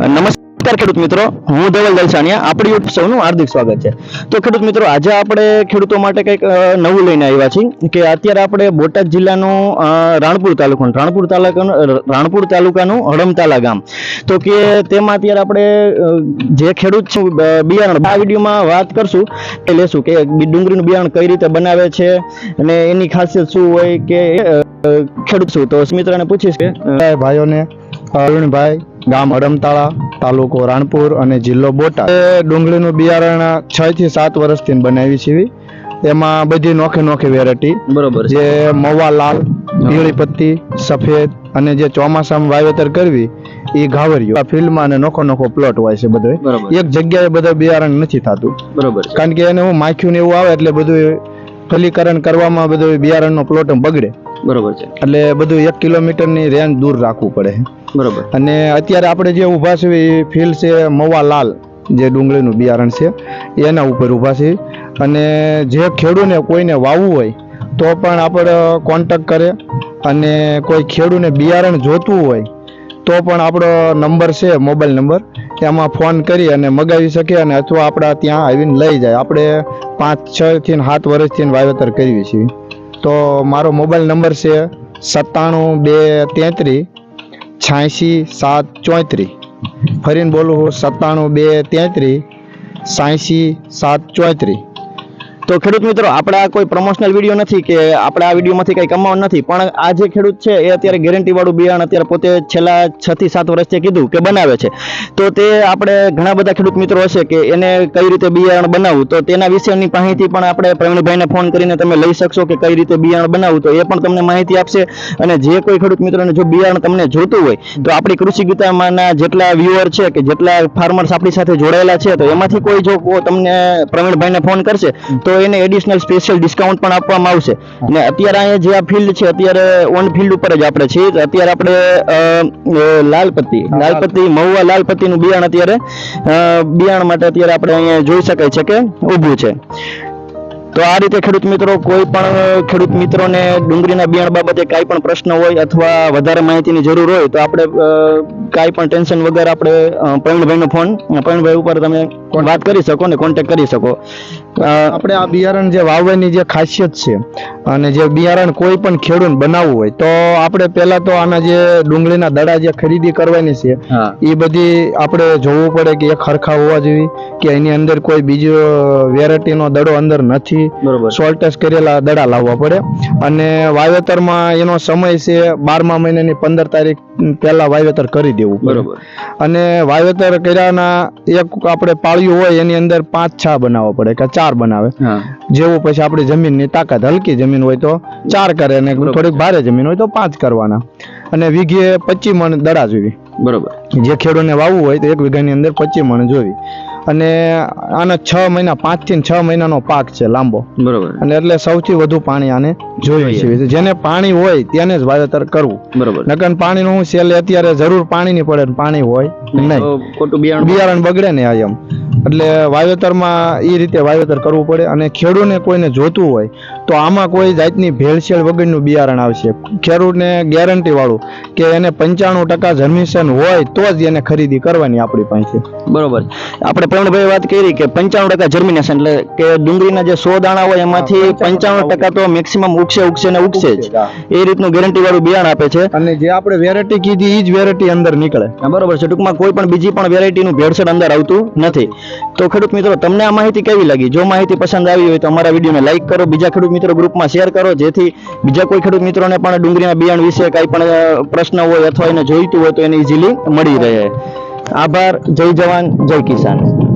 નમસ્કાર ખેડૂત મિત્રો, હું ધવલ દલસાણિયા. આપણી યુટ્યુબ સૌનું હાર્દિક સ્વાગત છે. તો ખેડૂત મિત્રો, આજે આપણે ખેડૂતો માટે કંઈક નવું લઈને આવ્યા છીએ કે અત્યારે આપણે બોટાદ જિલ્લાનું રાણપુર તાલુકાનું રાણપુર તાલુકાનું રાણપુર તાલુકાનું હડમતાલા ગામ. તો કે તેમાં અત્યારે આપણે જે ખેડૂત છે બિયારણ, આ વિડીયોમાં વાત કરશું, એ લેશું કે ડુંગળીનું બિયારણ કઈ રીતે બનાવે છે અને એની ખાસિયત શું હોય કે ખેડૂત શું તો મિત્રને પૂછીશ કે ભાઈઓને અરુણભાઈ ગામ અડમતાળા તાલુકો રાણપુર અને જિલ્લો બોટાદ. ડુંગળીનું બિયારણ છ થી સાત વર્ષથી બનાવી છે એમાં બધી નોખી નોખી વેરાયટી બરોબર જે મવા લાલ પીળી પત્તી સફેદ અને જે ચોમાસામાં વાવેતર કરવી એ ઘાવરિયું આ ફિલ્ડમાં અને નોખો નોખો પ્લોટ હોય છે બધો એક જગ્યાએ બધું બિયારણ નથી થતું. બરોબર કારણ કે એને હું માખ્યું ને એવું આવે એટલે બધું ફલીકરણ કરવામાં બધું બિયારણનો પ્લોટ બગડે. બરોબર છે. એટલે બધું એક કિલોમીટરની રેન્જ દૂર રાખવું પડે. બરોબર. અને અત્યારે આપણે જે ઊભા છે એ ફિલ્ડ છે મવા લાલ જે ડુંગળીનું બિયારણ છે એના ઉપર ઊભા છે અને જે ખેડૂને કોઈને વાવવું હોય તો પણ આપણે કોન્ટેક કરે. અને કોઈ ખેડૂને બિયારણ જોતું હોય તો પણ આપણો નંબર છે મોબાઈલ નંબર. એમાં ફોન કરી અને મગાવી શકે અને અથવા આપણા ત્યાં આવીને લઈ જાય. આપણે પાંચ છ થી સાત વર્ષથી વાવેતર કરીએ છીએ. તો મારો મોબાઈલ નંબર છે સત્તાણું બે તેત્રીસ છ્યાસી સાત ચોત્રીસ ફરીને બોલું સત્તાણું બે તેત્રીસ છ્યાસી સાત ચોત્રીસ તો ખેડૂત મિત્રો, આપણે આ કોઈ પ્રમોશનલ વીડિયો નથી કે આપણે આ વિડીયોમાંથી કંઈ કમાવાનું નથી, પણ આ જે ખેડૂત છે એ અત્યારે ગેરંટીવાળું બિયારણ અત્યારે પોતે છેલ્લા છ થી સાત વર્ષથી કીધું કે બનાવે છે. તો તે આપણે ઘણા બધા ખેડૂત મિત્રો હશે કે એને કઈ રીતે બિયારણ બનાવવું, તો તેના વિશેની માહિતી પણ આપણે પ્રવીણભાઈને ફોન કરીને તમે લઈ શકશો કે કઈ રીતે બિયારણ બનાવવું, તો એ પણ તમને માહિતી આપશે. અને જે કોઈ ખેડૂત મિત્રોને જો બિયારણ તમને જોતું હોય, તો આપણી કૃષિ ગીતામાંના જેટલા વ્યુઅર છે કે જેટલા ફાર્મર્સ આપણી સાથે જોડાયેલા છે, તો એમાંથી કોઈ જો તમને પ્રવીણભાઈને ફોન કરશે, તો એને એડિશનલ સ્પેશિયલ ડિસ્કાઉન્ટ પણ આપવામાં આવશે. અને અત્યારે અહીંયા જે આ ફિલ્ડ છે અત્યારે ઓન ફિલ્ડ ઉપર જ આપણે છીએ. અત્યારે આપણે લાલપત્તી લાલપત્તી મહુવા લાલપત્તીનું બિયારણ અત્યારે બિયાણ બિયારણ માટે અત્યારે આપણે અહીંયા જોઈ શકાય છે કે ઊભું છે. તો આ રીતે ખેડૂત મિત્રો કોઈ પણ ખેડૂત મિત્રોને ડુંગળીના બિયાણ બાબતે કાંઈ પણ પ્રશ્ન હોય અથવા વધારે માહિતીની જરૂર હોય તો આપણે કાંઈ પણ ટેન્શન વગર આપણે પ્રવીણભાઈનો ફોન પ્રવીણભાઈ ઉપર તમે વાત કરી શકો ને કોન્ટેક્ટ કરી શકો. આપણે આ બિયારણ જે વાવવાની જે ખાસિયત છે અને જે બિયારણ કોઈ પણ ખેડૂત બનાવવું હોય તો આપણે પહેલા તો આના જે ડુંગળીના દડા જે ખરીદી કરવાની છે એ બધી આપણે જોવું પડે કે એક હરખા હોવા જોઈએ કે એની અંદર કોઈ બીજો વેરાયટીનો દડો અંદર નથી. સોલ્ટેસ કરેલા દડા લાવવા પડે. અને વાવેતરમાં એનો સમય છે બારમા મહિનાની પંદર તારીખ પહેલા વાવેતર કરી દેવું. બરોબર. અને વાવેતર કર્યાના એક આપણે પાળ્યું હોય એની અંદર પાંચ છા બનાવવા પડે કે ચાર બનાવે. જેવું પછી આપણી જમીનની તાકાત હલકી જમીન હોય તો ચાર કરે અને થોડીક ભારે જમીન હોય તો પાંચ કરવાના. અને વીઘે પચીસ મણ દડા જોવી બરોબર. જે ખેડૂતને વાવવું હોય તો એક વીઘાની અંદર પચીસ મણ જોવી અને આના છ મહિના પાંચથી છ મહિનાનો પાક છે લાંબો. બરોબર. અને એટલે સૌથી વધુ પાણી આને જોઈએ. છે. જેને પાણી હોય તેને જ વાવેતર કરવું. બરોબર. નકર પાણીનું હું સેલ અત્યારે જરૂર પાણી ની પડે પાણી હોય નહીં બિયારણ બિયારણ બગડે ને આ એમ. એટલે વાવેતરમાં એ રીતે વાવેતર કરવું પડે અને ખેડૂને કોઈને જોતું હોય તો આમાં કોઈ જાતની ભેળસેળ વગરનું બિયારણ આવશે. ખેડૂતને ગેરંટી વાળું કે એને પંચાણું ટકા જર્મિશન હોય તો જ એને ખરીદી કરવાની આપણી પાસે. બરોબર. આપણે પ્રવીણભાઈ વાત કરી કે પંચાણું ટકા જર્મિનેશન એટલે કે ડુંગળીના જે સો દાણા હોય એમાંથી પંચાણું ટકા તો મેક્સિમમ ઉગશે ઉગશે ને ઉગશે જ. એ રીતનું ગેરંટી વાળું બિયારણ આપે છે. અને જે આપણે વેરાયટી કીધી એ જ વેરાયટી અંદર નીકળે. બરોબર છે. ટૂંકમાં કોઈ પણ બીજી પણ વેરાયટીનું ભેળસેળ અંદર આવતું નથી. તો ખેડૂત મિત્રો તમને આ માહિતી કેવી લાગી? જો માહિતી પસંદ આવી હોય તો અમારા વિડીયોને લાઈક કરો બીજા ખેડૂત મિત્રો ગ્રુપમાં શેર કરો. જેથી બીજા કોઈ ખેડૂત મિત્રોને પણ ડુંગળીના બિયારણ વિશે કઈ પણ પ્રશ્ન હોય અથવા એને જોઈતું હોય તો એને ઇઝીલી મળી રહે. આભાર. જય જવાન. જય કિસાન.